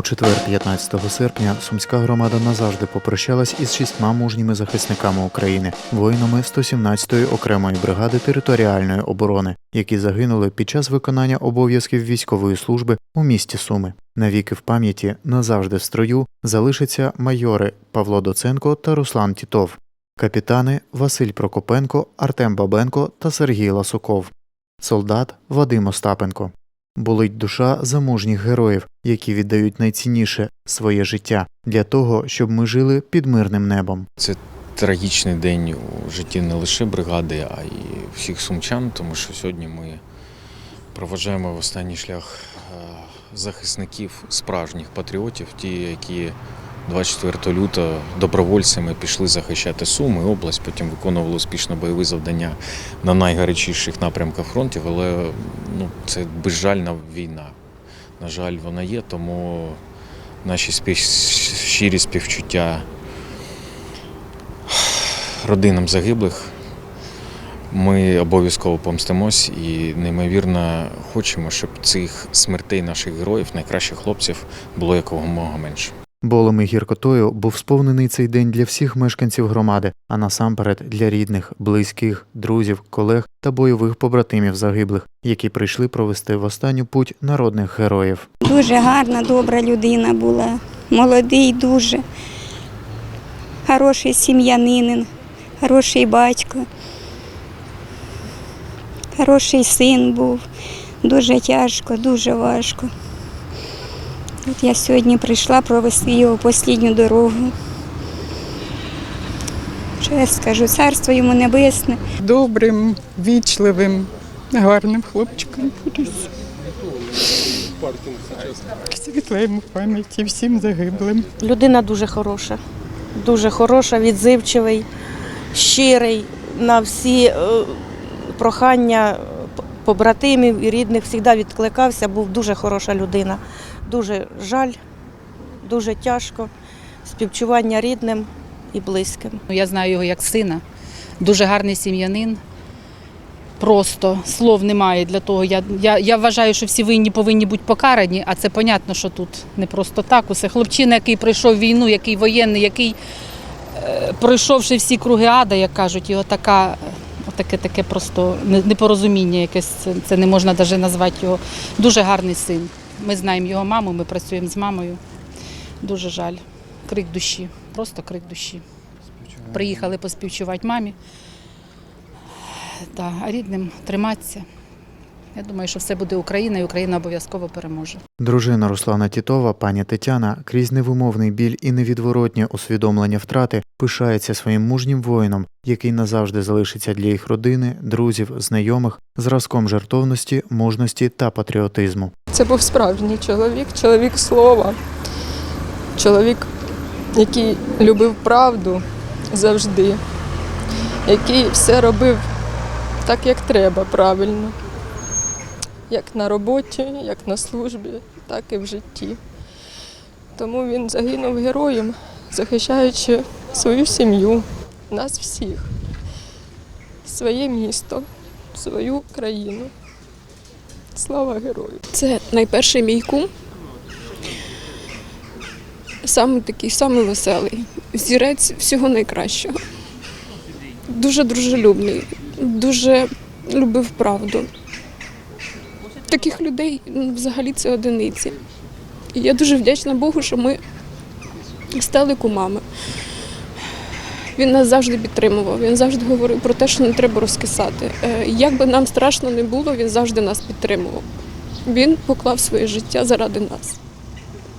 У четвер, 15 серпня, сумська громада назавжди попрощалась із шістьма мужніми захисниками України, воїнами 117-ї окремої бригади територіальної оборони, які загинули під час виконання обов'язків військової служби у місті Суми. Навіки в пам'яті назавжди в строю залишаться майори Павло Доценко та Руслан Тітов, капітани Василь Прокопенко, Артем Бабенко та Сергій Ласуков, солдат Вадим Остапенко. Болить душа заможніх героїв, які віддають найцінніше своє життя для того, щоб ми жили під мирним небом. Це трагічний день у житті не лише бригади, а й всіх сумчан, тому що сьогодні ми проважаємо в останній шлях е, захисників справжніх патріотів, ті, які 24 лютого добровольцями пішли захищати Суми, область, потім виконували успішно бойові завдання на найгарячіших напрямках фронтів, але ну, це безжальна війна. На жаль, вона є, тому наші спів... щирі співчуття родинам загиблих. Ми обов'язково помстимось і неймовірно хочемо, щоб цих смертей наших героїв, найкращих хлопців, було якомога менше. Болем і гіркотою був сповнений цей день для всіх мешканців громади, а насамперед для рідних, близьких, друзів, колег та бойових побратимів загиблих, які прийшли провести в останню путь народних героїв. Дуже гарна, добра людина була, молодий дуже, хороший сім'янин, хороший батько, хороший син був. Дуже тяжко, дуже важко. От я сьогодні прийшла провести його останню дорогу. Що я скажу, царство йому небесне. добрим, вічливим, гарним хлопчиком. Світла йому пам'яті всім загиблим. Людина дуже хороша, дуже хороша, відзивчивий, щирий на всі е, прохання побратимів і рідних завжди відкликався, був дуже хороша людина. Дуже жаль, дуже тяжко, співчування рідним і близьким. Ну, Я знаю його як сина, дуже гарний сім'янин. Просто слов немає для того. Я, я, я вважаю, що всі винні повинні бути покарані, а це понятно, що тут не просто так. Усе хлопчина, який пройшов війну, який воєнний, який е, пройшовши всі круги ада, як кажуть, його така. Таке таке просто непорозуміння якесь, це, не можна навіть назвати його. Дуже гарний син. Ми знаємо його маму, ми працюємо з мамою. Дуже жаль. Крик душі, просто крик душі. Приїхали поспівчувати мамі. та, а рідним триматися. Я думаю, що все буде Україна, і Україна обов'язково переможе. Дружина Руслана Тітова, пані Тетяна, крізь невимовний біль і невідворотнє усвідомлення втрати, пишається своїм мужнім воїном, який назавжди залишиться для їх родини, друзів, знайомих, зразком жертовності, мужності та патріотизму. Це був справжній чоловік, чоловік слова, чоловік, який любив правду завжди, який все робив так, як треба, правильно. Як на роботі, як на службі, так і в житті. Тому він загинув героєм, захищаючи свою сім'ю, нас всіх, своє місто, свою країну. Слава герою! Це найперший мій кум. Саме такий, саме веселий. Зірець всього найкращого. Дуже дружелюбний, дуже любив правду. Таких людей ну, взагалі це одиниці. І я дуже вдячна Богу, що ми стали кумами. Він нас завжди підтримував, він завжди говорив про те, що не треба розкисати. Е, Як би нам страшно не було, він завжди нас підтримував. Він поклав своє життя заради нас.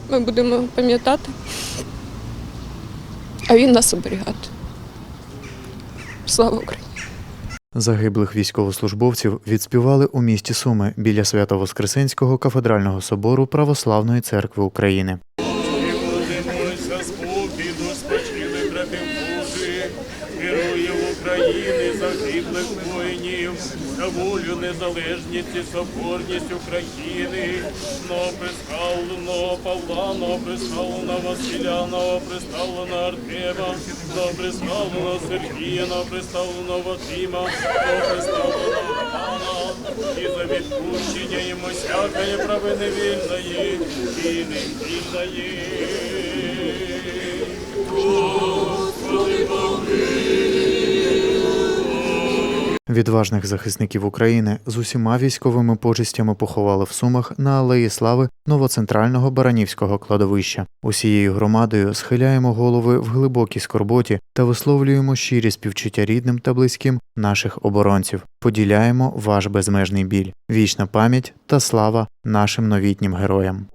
Ми будемо пам'ятати, а він нас оберігати. Слава Україні! Загиблих військовослужбовців відспівали у місті Суми біля Свято-Воскресенського кафедрального собору Православної церкви України. Спокій, спочили героїв України, загиблих воїнів, за волю, незалежність і соборність України, новоприставленого Павла, новоприставленого Василя, новоприставленого Артема, новоприставленого Сергія, Романа, і за відпущення йому всякої провини вільної і невільної. Господи Боже! Відважних захисників України з усіма військовими почестями поховали в Сумах на Алеї Слави новоцентрального Баранівського кладовища. Усією громадою схиляємо голови в глибокій скорботі та висловлюємо щирі співчуття рідним та близьким наших оборонців. Поділяємо ваш безмежний біль, вічна пам'ять та слава нашим новітнім героям.